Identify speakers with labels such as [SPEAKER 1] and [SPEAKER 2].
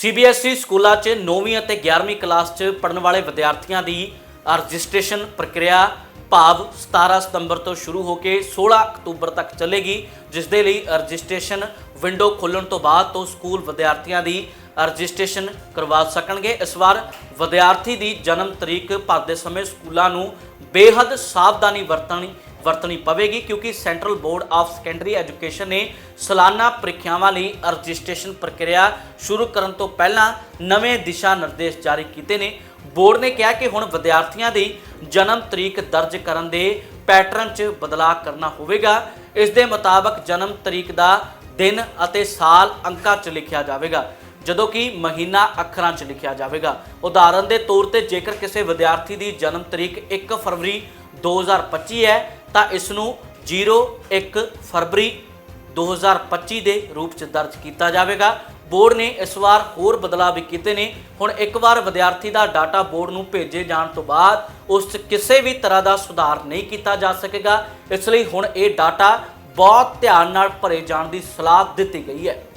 [SPEAKER 1] CBSE ਸਕੂਲਾਂ 'ਚ 9ਵੀਂ ਅਤੇ 11ਵੀਂ ਕਲਾਸ 'ਚ ਪੜਨ ਵਾਲੇ ਵਿਦਿਆਰਥੀਆਂ ਦੀ ਰਜਿਸਟ੍ਰੇਸ਼ਨ ਪ੍ਰਕਿਰਿਆ ਭਾਵ 17 ਸਤੰਬਰ ਤੋਂ ਸ਼ੁਰੂ ਹੋ ਕੇ 16 ਅਕਤੂਬਰ ਤੱਕ ਚੱਲੇਗੀ, ਜਿਸ ਦੇ ਲਈ ਰਜਿਸਟ੍ਰੇਸ਼ਨ ਵਿੰਡੋ ਖੁੱਲਣ ਤੋਂ ਬਾਅਦ ਤੋਂ ਸਕੂਲ ਵਿਦਿਆਰਥੀਆਂ ਦੀ ਰਜਿਸਟ੍ਰੇਸ਼ਨ ਕਰਵਾ ਸਕਣਗੇ। ਇਸ ਵਾਰ ਵਿਦਿਆਰਥੀ ਦੀ ਜਨਮ ਤਰੀਕ ਭਰਦੇ ਸਮੇਂ ਸਕੂਲਾਂ ਨੂੰ ਬੇਹੱਦ ਸਾਵਧਾਨੀ ਵਰਤਣੀ ਵਰਤਣੀ ਪਵੇਗੀ ਕਿਉਂਕਿ central board of secondary education ਨੇ ਸਾਲਾਨਾ ਪ੍ਰੀਖਿਆਵਾਂ ਲਈ ਰਜਿਸਟ੍ਰੇਸ਼ਨ ਪ੍ਰਕਿਰਿਆ ਸ਼ੁਰੂ ਕਰਨ ਤੋਂ ਪਹਿਲਾਂ ਨਵੇਂ ਦਿਸ਼ਾ ਨਿਰਦੇਸ਼ ਜਾਰੀ ਕੀਤੇ ਨੇ। ਬੋਰਡ ਨੇ ਕਿਹਾ ਕਿ ਹੁਣ ਵਿਦਿਆਰਥੀਆਂ ਦੀ ਜਨਮ ਤਰੀਕ ਦਰਜ ਕਰਨ ਦੇ ਪੈਟਰਨ 'ਚ ਬਦਲਾਅ ਕਰਨਾ ਹੋਵੇਗਾ। ਇਸ ਦੇ ਮੁਤਾਬਕ ਜਨਮ ਤਰੀਕ ਦਾ ਦਿਨ ਅਤੇ ਸਾਲ ਅੰਕਾਂ 'ਚ ਲਿਖਿਆ ਜਾਵੇਗਾ, ਜਦੋਂ ਕਿ ਮਹੀਨਾ ਅੱਖਰਾਂ 'ਚ ਲਿਖਿਆ ਜਾਵੇਗਾ। ਉਦਾਹਰਨ ਦੇ ਤੌਰ ਤੇ ਜੇਕਰ ਕਿਸੇ ਵਿਦਿਆਰਥੀ ਦੀ ਜਨਮ ਤਰੀਕ 1 ਫਰਵਰੀ 2025 ਹੈ ਤਾਂ ਇਸ ਨੂੰ 01 ਫਰਵਰੀ 2025 ਦੇ ਰੂਪ 'ਚ ਦਰਜ ਕੀਤਾ ਜਾਵੇਗਾ। ਬੋਰਡ ਨੇ ਇਸ ਵਾਰ ਹੋਰ ਬਦਲਾਅ ਵੀ ਕੀਤੇ ਨੇ। ਹੁਣ ਇੱਕ ਵਾਰ ਵਿਦਿਆਰਥੀ ਦਾ ਡਾਟਾ ਬੋਰਡ ਨੂੰ ਭੇਜੇ ਜਾਣ ਤੋਂ ਬਾਅਦ ਉਸ 'ਚ ਕਿਸੇ ਵੀ ਤਰ੍ਹਾਂ ਦਾ ਸੁਧਾਰ ਨਹੀਂ ਕੀਤਾ ਜਾ ਸਕੇਗਾ। ਇਸ ਲਈ ਹੁਣ ਇਹ ਡਾਟਾ ਬਹੁਤ ਧਿਆਨ ਨਾਲ ਭਰੇ ਜਾਣ ਦੀ ਸਲਾਹ ਦਿੱਤੀ ਗਈ ਹੈ।